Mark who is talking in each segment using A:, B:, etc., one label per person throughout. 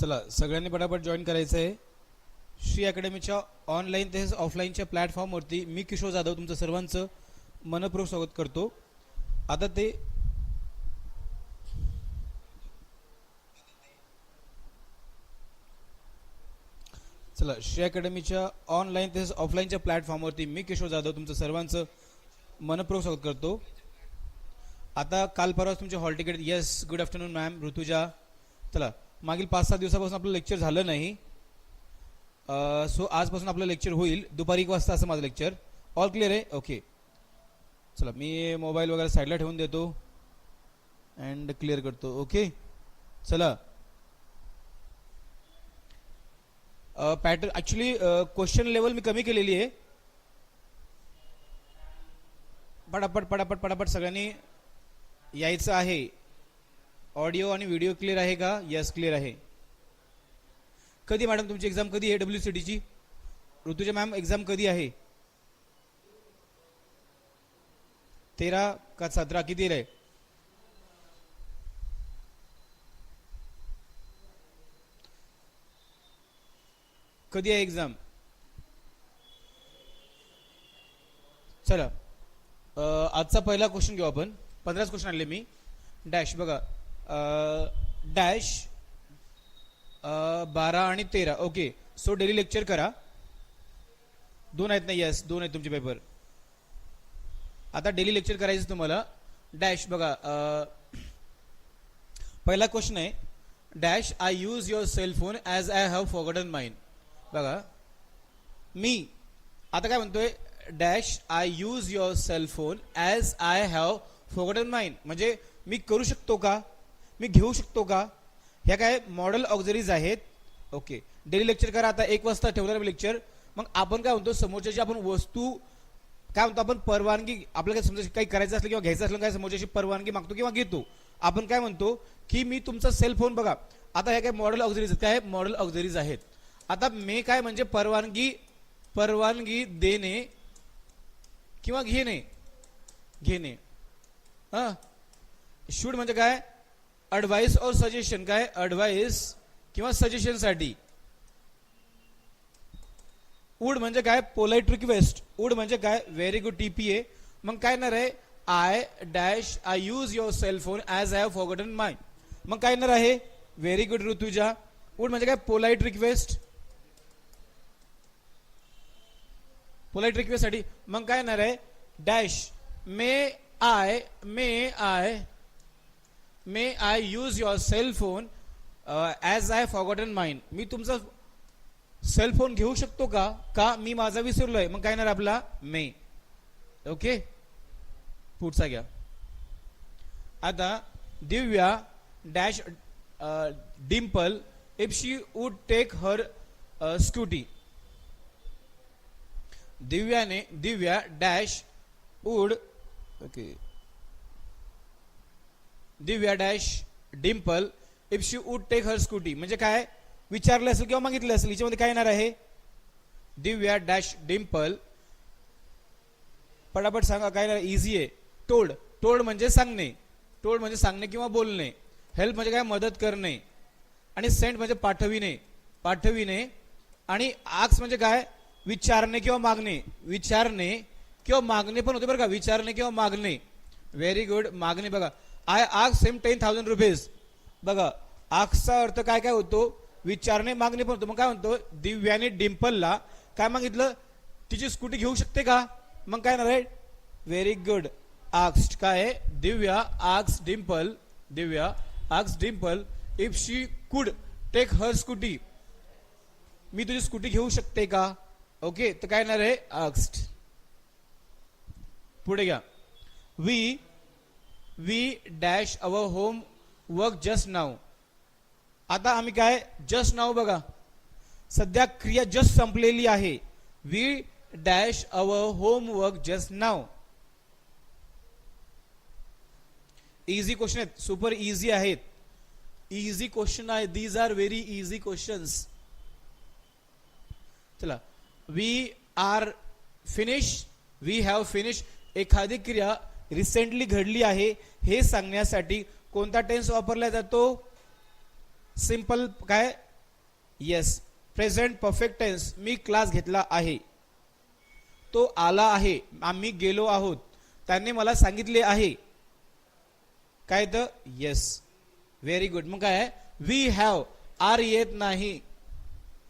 A: चला सगळ्यांनी पटापट जॉईन करायचं आहे श्री अकॅडमीच्या ऑनलाईन तसेच ऑफलाईनच्या प्लॅटफॉर्मवरती मी किशोर जाधव तुमचं सर्वांचं मनपूर्वक स्वागत करतो. आता ते चला श्री अकॅडमीच्या ऑनलाईन तसेच ऑफलाईनच्या प्लॅटफॉर्मवरती मी किशोर जाधव तुमचं सर्वांचं मनपूर्वक स्वागत करतो. आता काल परवाच तुमचे hall ticket yes good afternoon ma'am Rutuja. चला मागील पाच सहा दिवसापासून आपलं लेक्चर झालं नाही. सो आजपासून आपलं लेक्चर होईल. दुपारी एक वाजता असं माझं लेक्चर ऑल क्लिअर आहे? ओके चला मी मोबाईल वगैरे साईडला ठेवून देतो. अँड क्लिअर करतो. ओके चला. पॅटर्न ॲक्च्युली क्वेश्चन लेवल मी कमी केलेली आहे. पटापट पटापट पटापट सगळ्यांनी यायचं आहे. ऑडिओ आणि व्हिडिओ क्लिअर आहे का? यस क्लिअर आहे. कधी मॅडम तुमची एक्झाम कधी आहे डब्ल्यू सी टीची ऋतुजा मॅम एक्झाम कधी आहे? तेरा का सतरा? किती आहे कधी आहे एक्झाम चला. आजचा पहिला क्वेश्चन घेऊ आपण. पंधराच क्वेश्चन आणले मी. डॅश बघा. डॅश बारा आणि तेरा. ओके. सो डेली लेक्चर करा. दोन आहेत ना? यस दोन आहेत तुमचे पेपर आता डेली लेक्चर करायचं तुम्हाला. डॅश बघा पहिला क्वेश्चन आहे. Dash I use your cellphone as I have forgotten mine बघा. मी आता काय म्हणतोय? Dash I use your cellphone as I have forgotten mine म्हणजे मी करू शकतो का? मी घेऊ शकतो का? ह्या काय मॉडेल ऑक्झरीज आहेत? ओके डेली लेक्चर करा आता एक वाजता ठेवणार लेक्चर मग आपण काय म्हणतो समोरच्याची आपण वस्तू काय म्हणतो आपण परवानगी आपल्याला काय समजा काही करायचं असलं किंवा घ्यायचं असलं काय समोरच्याची परवानगी मागतो किंवा घेतो. आपण काय म्हणतो की मी तुमचा सेल फोन बघा. आता हे काय मॉडेल ऑक्झरीज काय मॉडल ऑक्झरीज आहेत? आता मे काय म्हणजे परवानगी परवानगी देणे किंवा घेणे? घेणे. हा. शूड म्हणजे काय? अडवाईस और सजेशन काय? अडवाईस किंवा सजेशनसाठी वूड म्हणजे काय? पोलाइट रिक्वेस्ट वूड म्हणजे काय? व्हेरी गुड टीपीए मग काय येणार आहे? I dash I use your cellphone as I have forgotten my मग काय येणार आहे? Very good Rutuja. वूड म्हणजे काय? पोलाइट रिक्वेस्ट पोलाइट रिक्वेस्टसाठी. मग काय येणार आहे? Dash may I may I may I use your cell phone as I forgotten mind मी तुमचा सेल फोन घेऊ शकतो का? का मी माझा विसरलोय? मग काय येणार आपला? मे ओके पुढचा घ्या. आता Divya dash Dimple if she would take her Scooty दिव्याने Divya dash would okay Divya dash Dimple if she would take her Scooty म्हणजे काय? विचारलं असेल किंवा मागितलं असेल याच्यामध्ये काय येणार आहे? दिव्या डॅश डिम्पल पटापट सांगा काय येणार? इझी आहे. टोल्ड टोल्ड म्हणजे सांगणे. टोल्ड म्हणजे सांगणे किंवा बोलणे. हेल्प म्हणजे काय? मदत करणे. आणि सेंट म्हणजे पाठविणे. पाठविणे. आणि आक्स म्हणजे काय? विचारणे किंवा मागणे. विचारणे किंवा मागणे पण होते बरं का. विचारणे किंवा मागणे. व्हेरी गुड मागणे बघा. I asks Sam ten thousand rupees. बघा आक्सचा अर्थ काय काय होतो? विचारणे मागणे पण होतो. मग काय म्हणतो? दिव्याने डिम्पलला काय मागितलं? तिची स्कूटी घेऊ शकते का? मग काय ना राईट व्हेरी गुड आक्स काय आहे? Divya asks Dimple Divya asks Dimple if she could take her scooty मी तुझी स्कूटी घेऊ शकते का? ओके तर काय येणार आहे? आक्स्ट पुढे घ्या. We we dash our home work just now आता आम्ही काय? जस्ट नाव बघा. सध्या क्रिया जस्ट संपलेली आहे. We dash our home work just now easy question आहेत. सुपर इझी आहेत. इझी क्वेश्चन आहे. These are very easy questions चला. We are finish we have finish एखादी क्रिया रिसेंटली घडली आहे हे सांगण्यासाठी कोणता टेन्स वापरला जातो? सिंपल काय? येस प्रेझेंट परफेक्ट टेन्स मी क्लास घेतला आहे. तो आला आहे. आम्ही गेलो आहोत. त्यांनी मला सांगितले आहे. काय तर? येस व्हेरी गुड मग काय? वी हॅव आर येत नाही.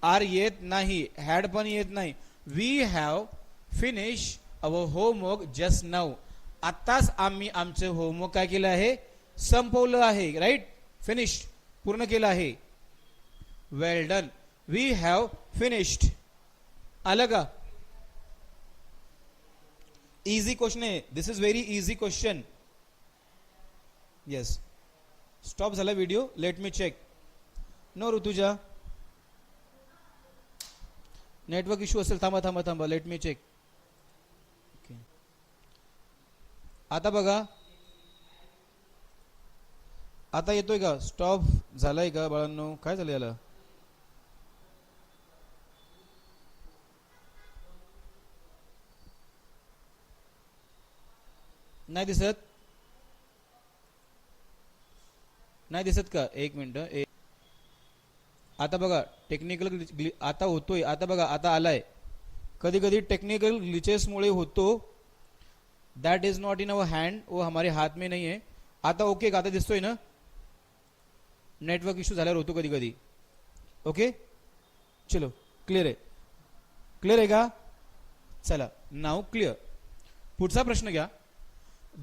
A: आर येत नाही. हॅड पण येत नाही. We have finish our homework just now आत्ताच आम्ही आमचं होमवर्क काय केलं आहे? संपवलं आहे राईट फिनिश पूर्ण केलं आहे. Well done we have finished आलं का? इझी क्वेश्चन आहे. This is very easy question yes stop झाला video let me check no Rutuja network issue असेल थांबा थांबा थांबा. लेट मी चेक आता बघा. आता येतोय का? स्टॉप झालाय का बाळांनो? काय झालं याला? नाही दिसत? नाही दिसत का? एक मिनिट एक आता बघा टेक्निकल आता होतोय. आता बघा आता आलाय. कधी कधी टेक्निकल ग्लिचेसमुळे होतो. That is not in our hand वो हमारे हाथ में नाही आहे आता ओके का आता दिसतोय ना? नेटवर्क इश्यू झाल्यावर होतो कधी कधी. ओके चलो क्लिअर आहे. क्लिअर आहे का? चला नाव क्लिअर पुढचा प्रश्न घ्या.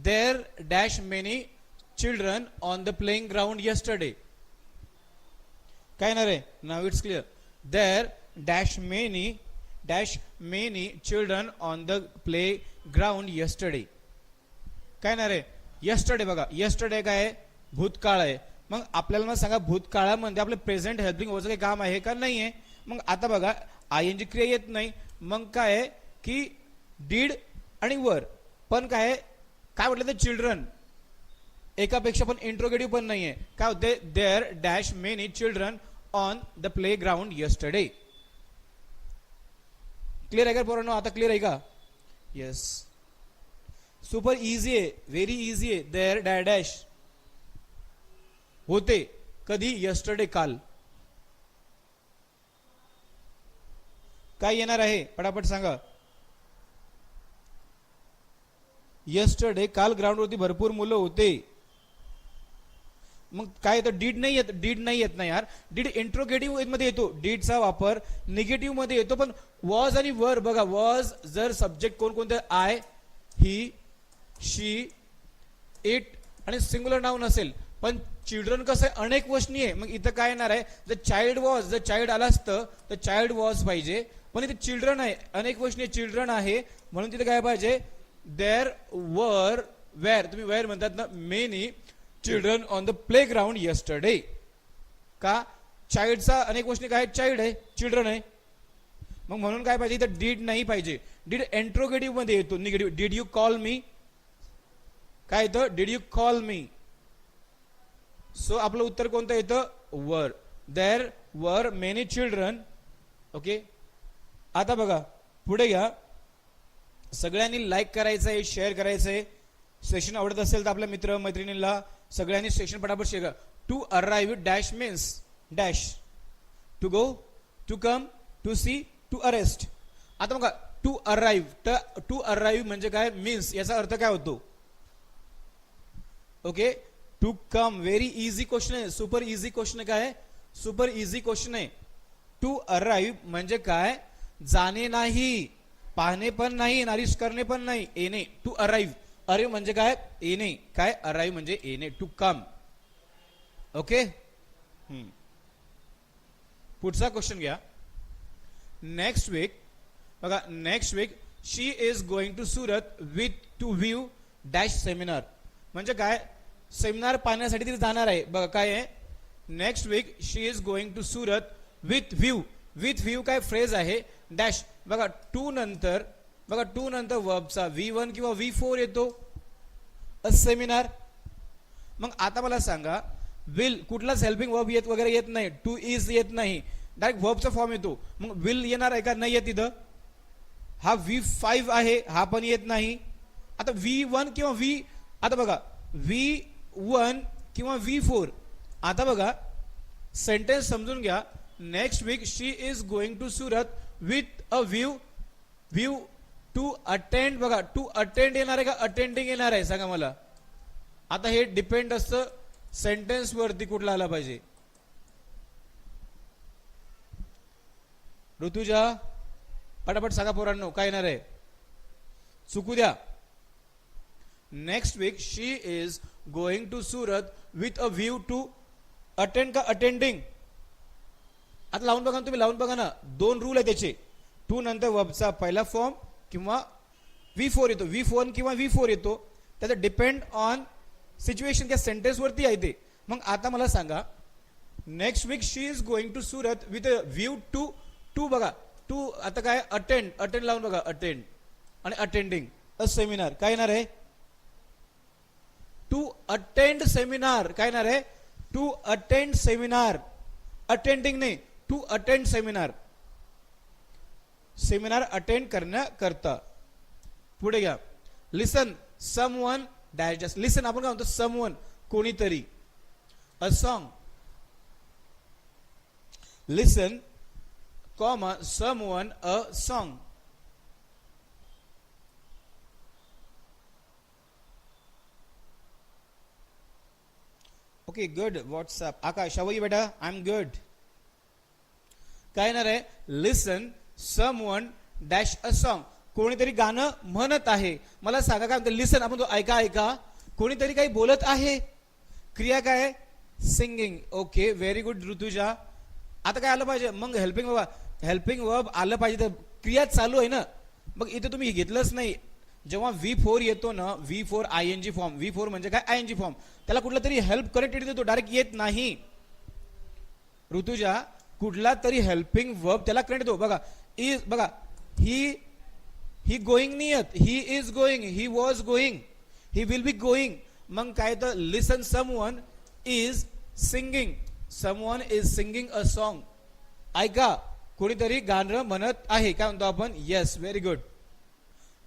A: There dash many children on the playing ground yesterday काय ना रे now it's clear there dash many dash many children on the play ground yesterday काय ना रे? यस्टरडे बघा. यस्टरडे काय भूतकाळ आहे. मग आपल्याला मग सांगा भूतकाळामध्ये आपलं प्रेझेंट हेल्पिंग होचं काही काम आहे का? नाही आहे मग आता बघा आय एन जी क्रिया येत नाही. मग काय आहे? की डीड आणि वर पण काय आहे? काय म्हटलं तर चिल्ड्रन एकापेक्षा पण इंट्रोगेटिव्ह पण नाही आहे काय होते? There dash many children on the play ground yesterday clear आहे का पोरांनो? आता क्लिअर आहे का? यस सुपर इझी आहे व्हेरी इझी आहे देअर डॅ डॅश होते कधी यस्टरडे काल. काय येणार आहे? पटापट सांगा. यस्टरडे काल ग्राउंडवरती भरपूर मुलं होते. मग काय येतं? डीड नाही येत डीड नाही येत नाही यार. डीड इंट्रोगेटिव्हमध्ये येतो. डीडचा वापर निगेटिव्हमध्ये येतो. पण वॉज आणि वर बघा वॉज जर सब्जेक्ट कोणकोणते? आय ही शी इट आणि सिंग्युलर नाव नसेल पण चिल्ड्रन कसं? आहे अनेक वचनी आहे मग इथं काय येणार आहे? जर चाइल्ड वॉज जर चाइल्ड आला असतं तर चाइल्ड वॉज पाहिजे. पण इथे चिल्ड्रन आहे. अनेक वचनी चिल्ड्रन आहे. म्हणून तिथे काय पाहिजे? देर वर वेअर तुम्ही वेअर म्हणतात ना? Many children on the play ground yesterday का? चाइल्डचा अनेक गोष्टी काय चाइल्ड आहे. चिल्ड्रन आहे. मग म्हणून काय पाहिजे? इथं डीड नाही पाहिजे. डीड एंट्रोगेटिव्हमध्ये येतो. Negative did you call me काय येतं? Did you call me so आपलं उत्तर कोणतं येतं? वर देर वर मेनी चिल्ड्रन ओके आता बघा. पुढे घ्या. सगळ्यांनी लाईक करायचं आहे शेअर करायचं आहे सेशन आवडत असेल तर आपल्या मित्र मैत्रिणींना सगळ्यांनी स्टेशन पटापट share to arrive dash means dash to go to come to see to arrest आता बघा टू अराईव्ह टू अराईव्ह म्हणजे काय? मीन्स याचा अर्थ काय होतो? Okay to come very easy question आहे. सुपर इझी क्वेश्चन काय आहे? सुपर इझी क्वेश्चन आहे. टू अराईव्ह म्हणजे काय? जाणे नाही पाहणे पण नाही नारिश करणे पण नाही. येणे टू अराईव्ह अरे म्हणजे काय? येणे काय? अराईव्ह म्हणजे येणे टू कम. ओके पुढचा क्वेश्चन घ्या. नेक्स्ट वीक बघा next week she is going to Surat with to view dash seminar म्हणजे काय? सेमिनार पाहण्यासाठी ती जाणार आहे. बघा काय आहे? Next week she is going to Surat with view with view काय? फ्रेज आहे. डॅश बघा टू नंतर बघा टू नंतर वर्बचा व्ही वन किंवा व्ही फोर येतो. अ सेमिनार मग आता मला सांगा विल कुठलाच हेल्पिंग वर्ब येत वगैरे येत नाही. टू इज येत नाही. डायरेक्ट वर्बचा फॉर्म येतो. मग विल येणार आहे का? नाही येत इथं. हा व्ही फाईव्ह आहे हा पण येत नाही. आता व्ही वन किंवा व्ही आता बघा व्ही वन किंवा व्ही फोर आता बघा सेंटेन्स समजून घ्या. Next week she is going to Surat with a view view to attend बघा टू अटेंड येणार आहे का अटेंडिंग येणार आहे? सांगा मला. आता हे डिपेंड असतं सेंटेन्स वरती कुठला आला पाहिजे. ऋतुजा पटापट सांगा पोरांनो काय येणार आहे? चुकू द्या. Next week she is going to Surat with a view to attend का अटेंडिंग आता लावून बघा ना तुम्ही लावून बघा ना. दोन रूल आहे त्याचे. टू नंतर वबचा पहिला फॉर्म किंवा व्ही फोर येतो. व्ही फोर किंवा व्ही फोर येतो. त्याचं डिपेंड ऑन सिच्युएशन त्या सेंटेन्सवरती आहे ते. मग आता मला सांगा next week she is going to Surat with a view to to बघा. टू आता काय? अटेंड अटेंड लावून बघा. अटेंड आणि अटेंडिंग अ सेमिनार काय येणार आहे? टू अटेंड सेमिनार काय येणार आहे? टू अटेंड सेमिनार अटेंडिंग नाही. To attend seminar seminar attend करण्याकरता पुढे घ्या. Listen someone dash listen आपण काय म्हणतो? सम वन कोणीतरी a song listen comma someone a song okay good what's up Akash Avai बेटा? आय एम गुड काय येणार आहे? Listen someone dash a song कोणीतरी गाणं म्हणत आहे. मला सांगा काय म्हणतो लिसन आपण तो ऐका ऐका. कोणीतरी काही बोलत आहे? क्रिया काय singing okay very good Rutuja. आता काय आलं पाहिजे? मग हेल्पिंग वर्ब हेल्पिंग वर्ब आलं पाहिजे तर क्रिया चालू आहे ना? मग इथे तुम्ही घेतलंच नाही. जेव्हा व्ही फोर येतो ना V four I N G form V four म्हणजे काय? आय एन जी फॉर्म त्याला कुठला तरी हेल्प कनेक्टेड देतो डायरेक्ट येत नाही. ऋतुजा कुठला तरी हेल्पिंग वर्ब त्याला कनेक्ट देतो बघा इज बघा ही ही गोईंग नाही he is going he was going he will be going मग काय तर listen someone is singing someone is singing a song ऐका कोणीतरी गाणं म्हणत आहे. काय म्हणतो आपण? येस व्हेरी गुड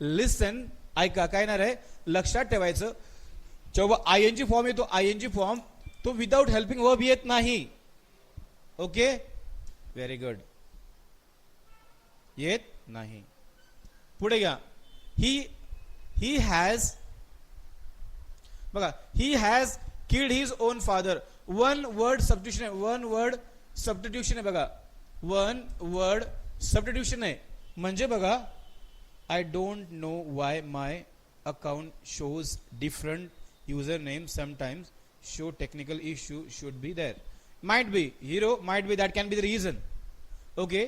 A: लिसन ऐका काय येणार आहे? लक्षात ठेवायचं. जेव्हा आय एन जी फॉर्म येतो आय एन जी फॉर्म तो विदाऊट हेल्पिंग वर्ब येत नाही. ओके व्हेरी गुड येत नाही पुढे घ्या. ही ही हॅज बघा he has killed his own father one word substitution आहे. वन वर्ड सबस्टिट्यूशन आहे बघा. वन वर्ड सबस्टिट्यूशन आहे. म्हणजे बघा I don't know why my account shows different user name sometimes show technical issue should be there might be hero might be that can be the reason okay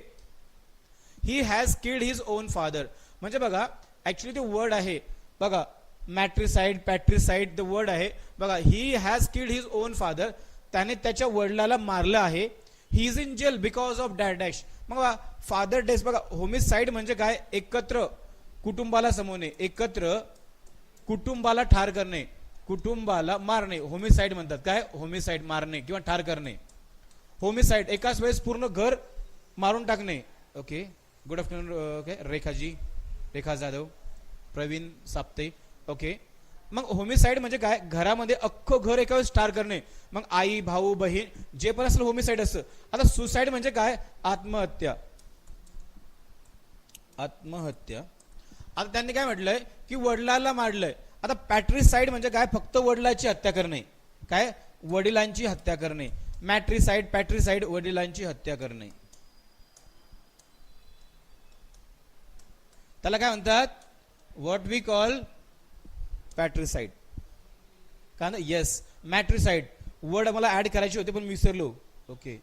A: he has killed his own father म्हणजे बघा actually ते word आहे. बघा मॅट्रिसाइड पॅट्रिसाइड the word आहे. बघा he has killed his own father त्याने त्याच्या वडिलाला मारलं आहे. He is in jail because of dash मग बघा फादर डेस बघा होमिसाइड म्हणजे काय? एकत्र कुटुंबाला समवणे एकत्र कुटुंबाला ठार करणे कुटुंबाला मारणे. होमिसाइड म्हणतात. काय? होमिसाइड मारणे किंवा ठार करणे. होमिसाइड एकाच वेळेस पूर्ण घर मारून टाकणे. Okay good afternoon okay Rekhaji Rekha Jadhav Pravin Sapte okay मग होमिसाईड म्हणजे काय? घरामध्ये अख्खं घर एका वेळेस ठार करणे. मग आई भाऊ बहीण जे पण असेल होमिसाईड असतं आता सुसाईड म्हणजे काय? आत्महत्या. आत्महत्या. आता त्यांनी काय म्हटलंय? की वडिलाला मारलंय. आता पॅट्रिसाइड म्हणजे काय? फक्त वडिलांची हत्या करणे. काय? वडिलांची हत्या करणे. मॅट्रिसाइड पॅट्रिसाइड वडिलांची हत्या करणे. त्याला काय म्हणतात? व्हॉट वी कॉल पॅट्रिसाईड का ना? येस मॅट्रिसाईड वर्ड मला ऍड करायचे होते पण विसरलो. ओके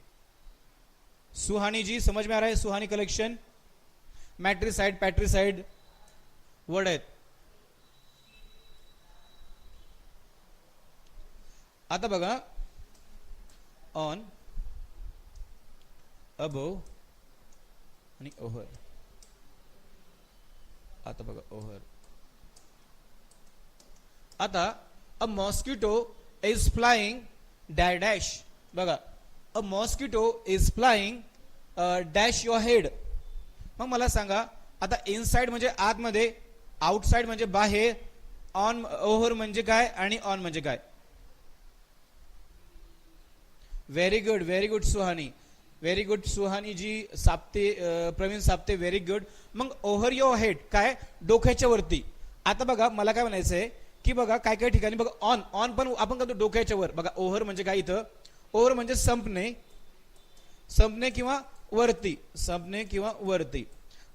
A: सुहानी जी समज में आ रहा है Suhani collection matricide patricide word आहेत. आता बघा. ऑन अबो आणि ओहर आता बघा ओहर. आता a mosquito is flying dash dash बघा a mosquito is flying dash your head मग मला सांगा आता इनसाइड म्हणजे आतमध्ये आउटसाइड म्हणजे बाहेर ऑन ओव्हर म्हणजे काय आणि ऑन म्हणजे काय? Very good very good Suhani. Very good Suhaniji Sapte Pravin Sapte very good मग ओव्हर युअर हेड काय? डोक्याच्या वरती. आता बघा मला काय म्हणायचंय की बघा काय काय ठिकाणी बघा ऑन ऑन पण आपण करतो डोक्याच्या वर. बघा ओव्हर म्हणजे काय इथं? ओव्हर म्हणजे संपणे. संपणे किंवा वरती. संपणे किंवा वरती.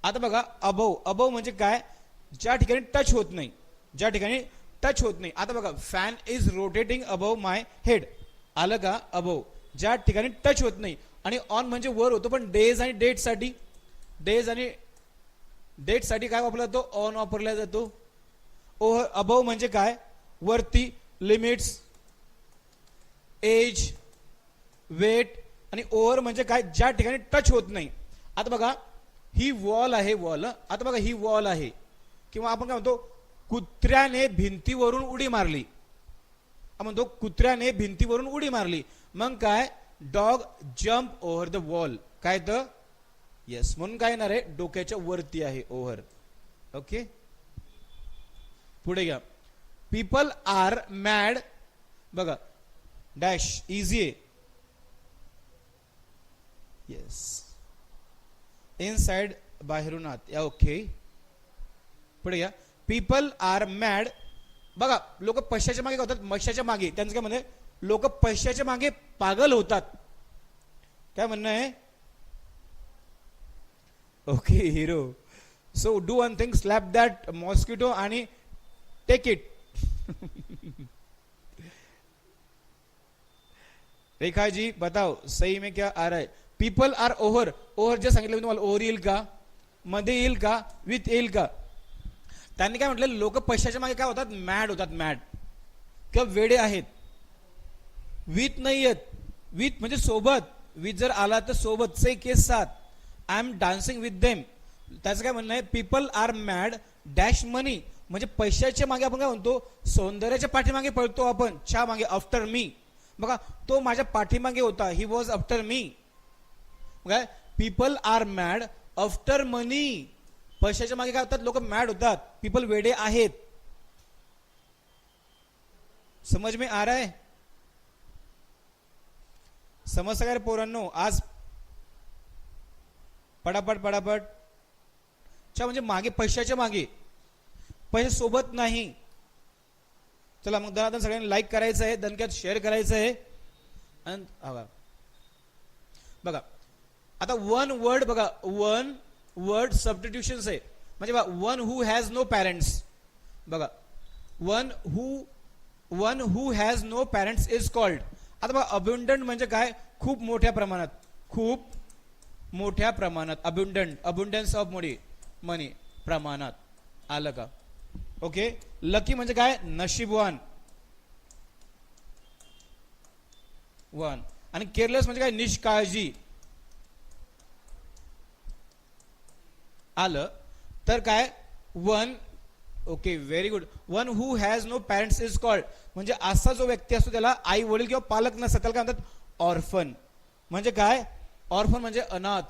A: आता बघा अभव अभव म्हणजे काय? ज्या ठिकाणी टच होत नाही. ज्या ठिकाणी टच होत नाही. आता बघा fan is rotating above my head आलं का? अबव ज्या ठिकाणी टच होत नाही आणि ऑन म्हणजे वर होतो पण डेज आणि डेटसाठी डेज आणि डेटसाठी काय वापरला जातो? ऑन वापरला जातो. ओव्हर अबव म्हणजे काय? वरती लिमिट्स एज वेट आणि ओव्हर म्हणजे काय? ज्या ठिकाणी टच होत नाही. आता बघा ही वॉल आहे वॉल आता बघा ही वॉल आहे. किंवा आपण काय म्हणतो? कुत्र्याने भिंतीवरून उडी मारली. आपण म्हणतो कुत्र्याने भिंतीवरून उडी मारली. मग काय? Dog jump over the wall. काय तर येस म्हणून काय येणार आहे? डोक्याच्या वरती आहे ओव्हर. ओके पुढे घ्या. पीपल आर मॅड बघा. डॅश इझी आहे. येस इनसाइड बाहेरून आत. या ओके पुढे घ्या. पीपल आर मॅड बघा लोक पशाच्या मागे होतात? मशाच्या मागे. त्यांचं काय म्हणजे लोक पैशाच्या मागे पागल होतात. काय म्हणणं आहे? Okay hero so do one thing slap that mosquito आणि टेक इट रेखा जी बताओ सही में क्या आ रहा है पीपल आर ओव्हर ओव्हर जे सांगितलं मी तुम्हाला ओव्हर येईल का मध्ये येईल का विथ येईल का त्यांनी काय म्हटलं? लोक पैशाच्या मागे काय होतात? मॅड होतात मॅड किंवा वेडे आहेत. विथ नाही आहेत विथ म्हणजे सोबत. विथ जर आला तर सोबत से के साथ. I am dancing with them त्याचं काय म्हणणं आहे? People are mad dash money म्हणजे पैशाच्या मागे आपण काय म्हणतो? सौंदर्याच्या पाठीमागे पळतो आपण. च्या मागे आफ्टर मी बघा तो माझ्या पाठीमागे होता. ही वॉज आफ्टर मी काय people are mad after money पैशाच्या मागे काय होतात? लोक मॅड होतात. पीपल वेडे आहेत. समज में आ रहा है? समजतं काय रे पोरांनो आज पडापट पडापट च्या म्हणजे मागे पैशाच्या मागे. पैसे सोबत नाही. चला मग दनादन सगळ्यांनी लाईक करायचं आहे दणक्यात शेअर करायचं आहे. आणि बघा. बघा आता वन वर्ड बघा वन वर्ड सबस्टिट्यूशन्स आहे. म्हणजे बघा one who has no parents बघा one who one who has no parents is called आता बघा अब्युंडंट म्हणजे काय? खूप मोठ्या प्रमाणात. खूप मोठ्या प्रमाणात. अब्युंडंट अब्युंडन्स ऑफ मनी मनी प्रमाणात. आलं का? ओके लकी म्हणजे काय? नशीबवान. वन. आणि केअरलेस म्हणजे काय? निष्काळजी. आलं? तर काय? One okay very good one who has no parents is called म्हणजे असा जो व्यक्ती असतो त्याला आई वडील किंवा पालक नसतात त्याला काय म्हणतात? ऑर्फन म्हणजे काय? ऑर्फन म्हणजे अनाथ.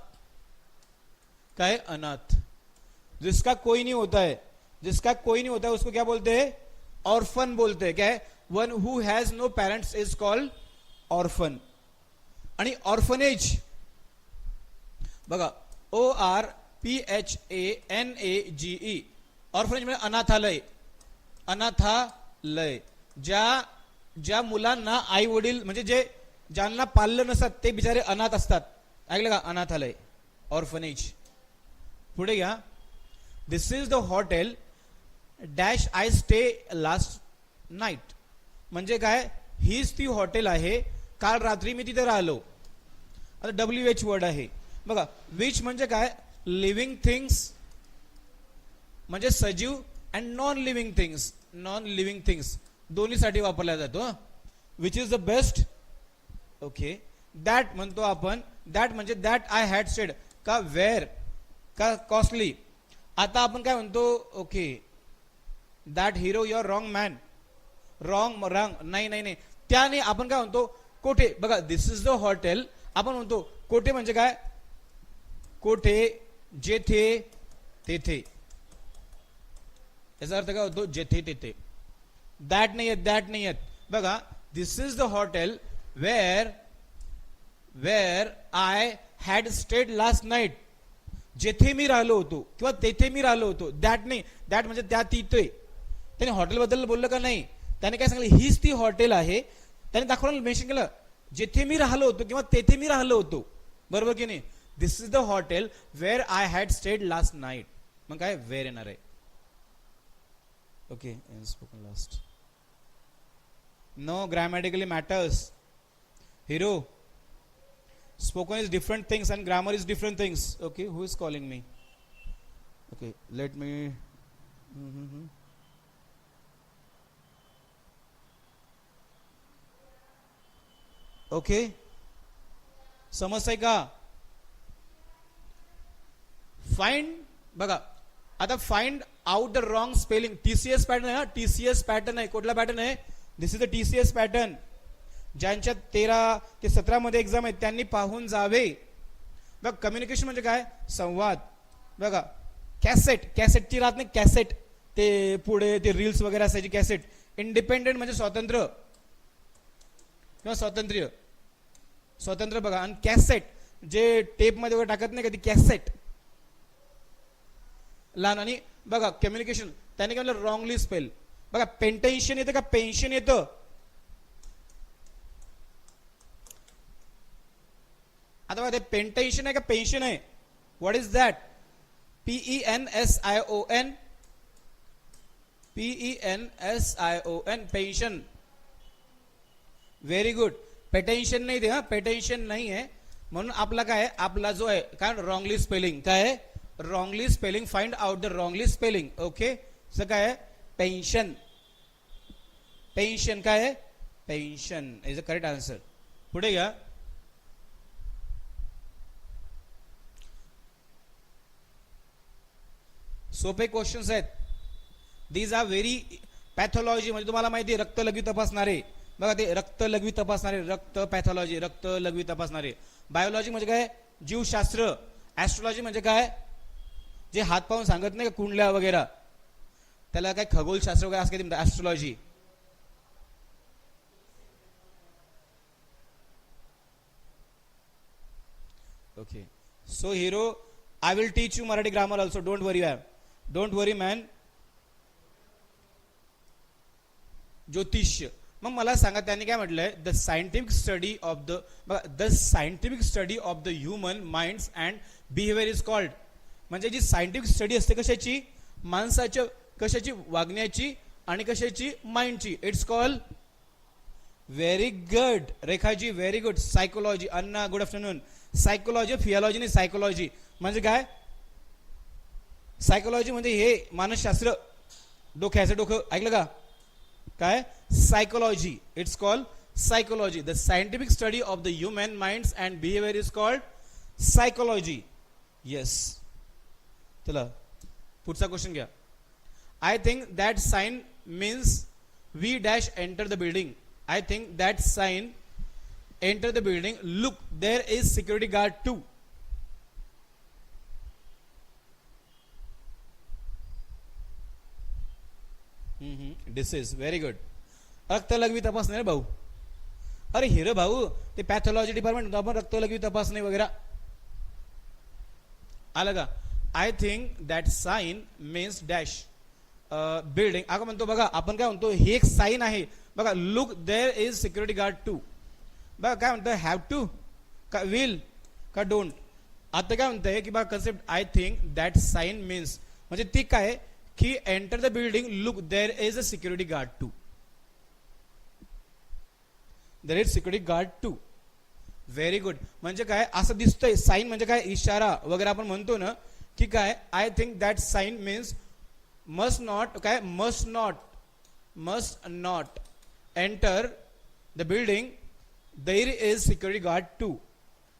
A: काय? अनाथ. जिसका कोई नहीं होता है. जिसका कोई नहीं होता है उसको क्या बोलते हैं? ऑर्फन बोलते हैं. क्या है? One who has no parents is called orphan आणि ऑर्फनेज बघा O R P H A N A G E orphanage म्हणजे अनाथालय अनाथालय ज्या ज्या मुलांना आई वडील म्हणजे जे ज्यांना पाललं नसतात ते बिचारे अनाथ असतात. ऐकलं का? अनाथालय ऑर्फनेज पुढे घ्या. This is the hotel dash I stay last night म्हणजे काय? हीच ती हॉटेल आहे. काल रात्री मी तिथे राहिलो. आता डब्ल्यू एच वर्ड आहे. बघा विच म्हणजे काय? लिव्हिंग थिंग्स म्हणजे सजीव and non living things non living things दोन्हीसाठी वापरला जातो which is the best okay that म्हणतो आपण दॅट म्हणजे दॅट आय हॅड सेड का वेअर का कॉस्टली आता आपण काय म्हणतो okay that hero your wrong man wrong wrong नाही नाही नाही. त्याने आपण काय म्हणतो कोठे? बघा दिस इज द हॉटेल आपण म्हणतो कोठे म्हणजे काय? कोठे? जेथे तेथे. याचा अर्थ काय होतो? जेथे तेथे. दॅट नाही आहेत दॅट नाही आहेत बघा this is the hotel where where I had stayed last night जेथे मी राहिलो होतो किंवा तेथे मी राहिलो होतो दॅट नाही. दॅट म्हणजे त्या तिथे. त्याने हॉटेलबद्दल बोललं का नाही? त्याने काय सांगितलं? हीच ती हॉटेल आहे. त्याने दाखवलं मेन्शन केलं. जेथे मी राहिलो होतो किंवा तेथे मी राहिलो होतो. बरोबर की नाही? This is the hotel where I had stayed last night मग काय? वेअर येणार आहे? Okay spoken last no grammatically matters hero spoken is different things and grammar is different things okay who is calling me okay let me Mhm. Okay समजतंय का find बघा आता find out the wrong spelling TCS pattern आहे ना TCS pattern आहे. कुठला pattern आहे? This is the TCS pattern ज्यांच्या तेरा ते सतरा मध्ये एक्झाम आहेत त्यांनी पाहून जावे. बघ कम्युनिकेशन म्हणजे काय? संवाद. बघा कॅसेट कॅसेटची राहत नाही. कॅसेट ते पुढे ते रील्स वगैरे असायची कॅसेट इंडिपेंडेंट म्हणजे स्वातंत्र्य किंवा स्वातंत्र्य. स्वातंत्र्य बघा. आणि कॅसेट जे टेपमध्ये वगैरे टाकत नाही का ती कॅसेट लहान. आणि बघा कम्युनिकेशन त्याने काय रॉंगली स्पेल बघा पेंटेन्शन येतं का? पेन्शन येतं. आता बघा ते पेंटेन्शन आहे का? पेन्शन आहे. What is that P E N S I O N P E N S I O N pension very good पेटेन्शन नाही ते हा. पेटेन्शन नाही आहे. म्हणून आपला काय आपला जो आहे काय? रॉंगली स्पेलिंग काय आहे? Wrongly spelling find out the wrongly spelling okay sir काय आहे पेन्शन पेन्शन काय आहे pension is a correct answer पुढे घ्या सोपे क्वेश्चन्स आहेत दीज आर व्हेरी पॅथॉलॉजी म्हणजे तुम्हाला माहिती आहे रक्त लघवी तपासणारे बघा ते रक्त लघवी तपासणारे रक्त पॅथॉलॉजी रक्त लघवी तपासणारे बायोलॉजी म्हणजे काय जीवशास्त्र ॲस्ट्रॉलॉजी म्हणजे काय जे हात पाहून सांगत नाही का कुंडल्या वगैरे? त्याला काय खगोलशास्त्र वगैरे असं काही म्हणतात astrology okay so hero I will teach you Marathi grammar also don't worry ma'am don't worry man ज्योतिष्य मग मला सांगा त्यांनी काय म्हटलंय? The scientific study of the the scientific study of the human minds and behaviour is called म्हणजे जी scientific study असते कशाची? माणसाच्या कशाची? वागण्याची आणि कशाची? माइंडची it's call very good Rekhaji very good psychology Anna good afternoon psychology फिओलॉजी आणि सायकोलॉजी म्हणजे काय? सायकोलॉजी म्हणजे हे मानसशास्त्र. डोक्याचं डोकं. ऐकलं का? काय? Psychology it's call psychology the scientific study of the human minds and behaviour is called psychology yes चला पुढचा क्वेश्चन घ्या. I think that sign means we dash enter the building I think that sign enter the building look there is security guard too disease very good रक्तलघवी तपासणी रे भाऊ. अरे hero भाऊ ते pathology department आपण रक्तलघवी तपासणी वगैरे. आलं का? I think that sign means dash building अगं म्हणतो बघा आपण काय म्हणतो हे एक साईन आहे. बघा look there is security guard too बघा काय म्हणतो हॅव टू का विल का डोंट आता काय म्हणतंय की बघा concept I think that sign means म्हणजे ती काय? की enter the building look there is a security guard too there is security guard too very good म्हणजे काय? असं दिसतंय. साईन म्हणजे काय? इशारा. वगैरे आपण म्हणतो ना की काय? I think that sign means must not काय? Must not must not enter the building there is security guard too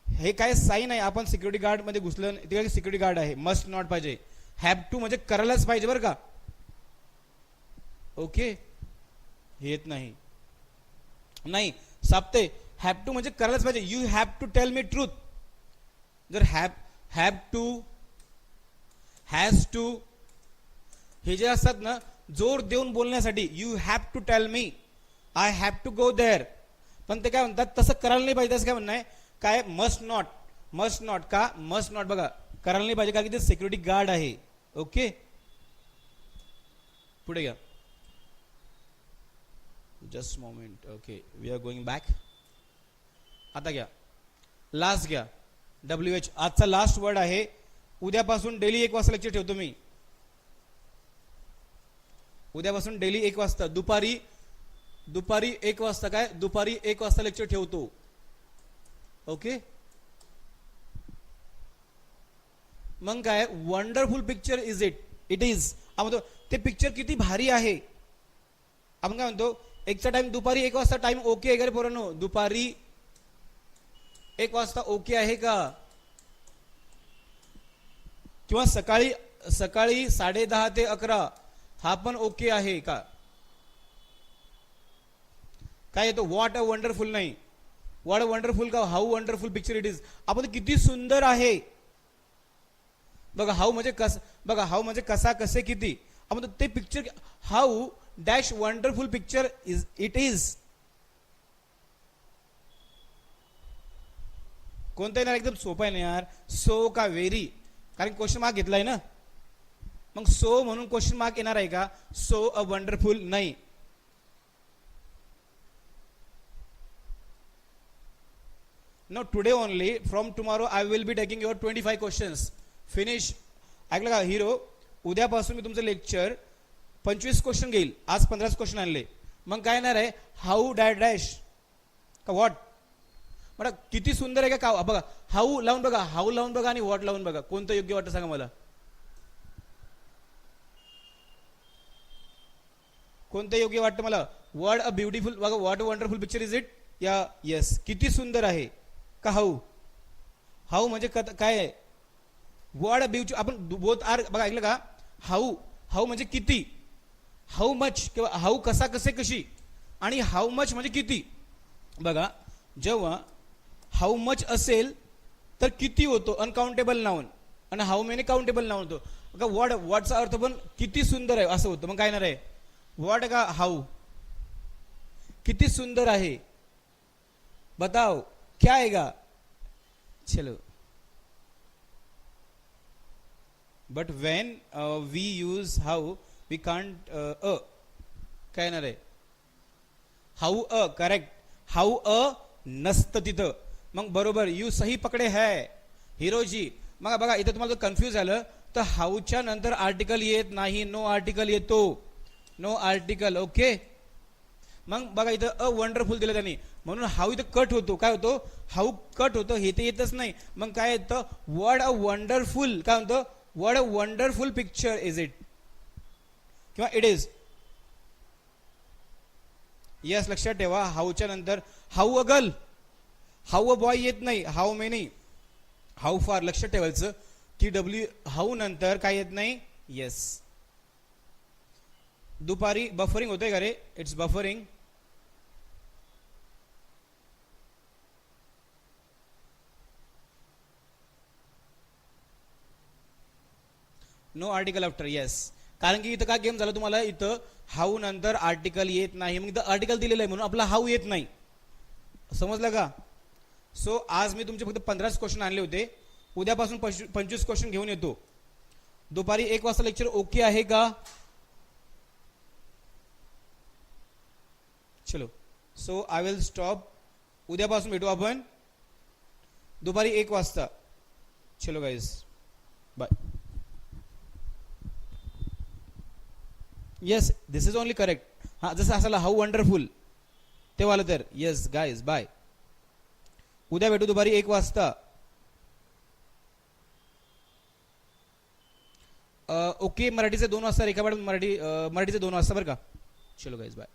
A: हे काय साईन आहे? आपण सिक्युरिटी गार्डमध्ये घुसलो घुसलं ते सिक्युरिटी गार्ड आहे. मस्ट नॉट पाहिजे. हॅव टू म्हणजे करायलाच पाहिजे बरं का? ओके हे येत नाही. नाही. सापते. हॅव टू म्हणजे करायलाच पाहिजे. You have to tell me truth जर have have to has to हे जे असतात ना जोर देऊन बोलण्यासाठी you have to tell me I have to go there पण ते काय म्हणतात तसं करायला नाही पाहिजे. असं काय म्हणणं आहे? काय? मस्ट नॉट मस्ट नॉट का? मस्ट नॉट बघा करायला नाही पाहिजे कारण की ते सिक्युरिटी गार्ड आहे. ओके पुढे घ्या. Just moment okay we are going back आता घ्या. लास्ट घ्या. डब्ल्यू एच आजचा लास्ट वर्ड आहे. उद्यापासून डेली एक वाजता लेक्चर ठेवतो मी. उद्यापासून डेली एक वाजता. दुपारी दुपारी एक वाजता काय? दुपारी एक वाजता लेक्चर ठेवतो. ओके? मग काय? Wonderful picture is it it is आपण म्हणतो ते पिक्चर किती भारी आहे. आपण काय म्हणतो एकचा टाइम दुपारी एक वाजता टाइम ओके आहे का रे पोरांनो? दुपारी एक वाजता ओके आहे का? किंवा सकाळी सकाळी साडे दहा ते अकरा हा पण ओके आहे का? काय येतो? व्हॉट अ वंडरफुल नाही वॉट अ वंडरफुल का? How wonderful picture it is आपण किती सुंदर आहे. बघा हाऊ म्हणजे कस बघा हाऊ म्हणजे कसा कसे किती. आपण ते picture how dash wonderful picture is it is कोणता येणार? एकदम सोपं आहे ना यार सो का व्हेरी कारण क्वेश्चन मार्क घेतलाय ना? मग सो म्हणून क्वेश्चन मार्क येणार आहे का? सो अ वंडरफुल नाही no today only from tomorrow I will be taking your twenty five questions finish ऐकलं का हिरो उद्यापासून मी तुमचं लेक्चर पंचवीस क्वेश्चन घेईल. आज पंधराच क्वेश्चन आणले. मग काय येणार आहे? हाऊ डॅड डॅश का व्हॉट मला किती सुंदर आहे का का बघा हाऊ लावून बघा हाऊ लावून बघा आणि वॉट लावून बघा. कोणतं योग्य वाटतं सांगा मला? कोणतं योग्य वाटतं मला? वॉट अ ब्युटिफुल बघा what a wonderful picture is it या येस किती सुंदर आहे. का हाऊ? हाऊ म्हणजे काय आहे? वर्ड अ ब्युटी आपण बोथ आर बघा ऐकलं का? हाऊ हाऊ म्हणजे किती? हाऊ मच किंवा हाऊ कसा कसे कशी? आणि हाऊ मच म्हणजे किती? बघा जेव्हा हाऊ मच असेल तर किती होतो? अनकाउंटेबल नाऊन आणि हाऊ मेनी काउंटेबल नाऊन होतो? का वॉड वॉडचा अर्थ पण किती सुंदर आहे असं होतं. मग काय येणार आहे? वॉड का हाऊ किती सुंदर आहे? बताओ क्या आएगा चलो. But when we use how we can't a काय येणार आहे? How a correct how a नसतं तिथं. मग बरोबर यू सही पकडे है हिरोजी. मग बघा इथं तुम्हाला कन्फ्यूज झालं तर हाऊच्या नंतर आर्टिकल येत नाही नो आर्टिकल येतो. नो आर्टिकल ओके मग बघा इथं अ वंडरफुल दिलं त्यांनी. म्हणून हाऊ इथं कट होतो. काय होतो? हाऊ कट होतो हे तर येतच नाही. मग काय येतं? वर्ड अ वंडरफुल काय म्हणतो? Word a wonderful picture is it किंवा इट इज यस लक्षात ठेवा हाऊच्या नंतर how a girl how a boy येत नाही हाऊ मेनी हाऊ फार लक्षात ठेवायचं की डब्ल्यू हाऊ नंतर काय येत नाही? येस दुपारी बफरिंग होतंय का रे? It's buffering no article after yes कारण की इथं काय गेम झालं तुम्हाला? इथं हाऊ नंतर आर्टिकल येत नाही. मग इथं आर्टिकल दिलेलं आहे म्हणून आपला हाऊ येत नाही. समजलं का? सो आज मी तुमचे फक्त पंधराच क्वेश्चन आणले होते. उद्यापासून पंचवी- पंचवीस क्वेश्चन घेऊन येतो. दुपारी एक वाजता लेक्चर ओके आहे का? चलो. सो आय विल स्टॉप उद्यापासून भेटू आपण. दुपारी एक वाजता. चलो guys bye yes this is only correct हा जसं असायला हाऊ वंडरफुल ते वाला तर येस गाईज बाय उद्या भेटू दुपारी एक वाजता. ओके मराठीचे दोन वाजता रेखा मॅडम मराठी मराठीचे दोन वाजता बरं का? चलो गाईज बाय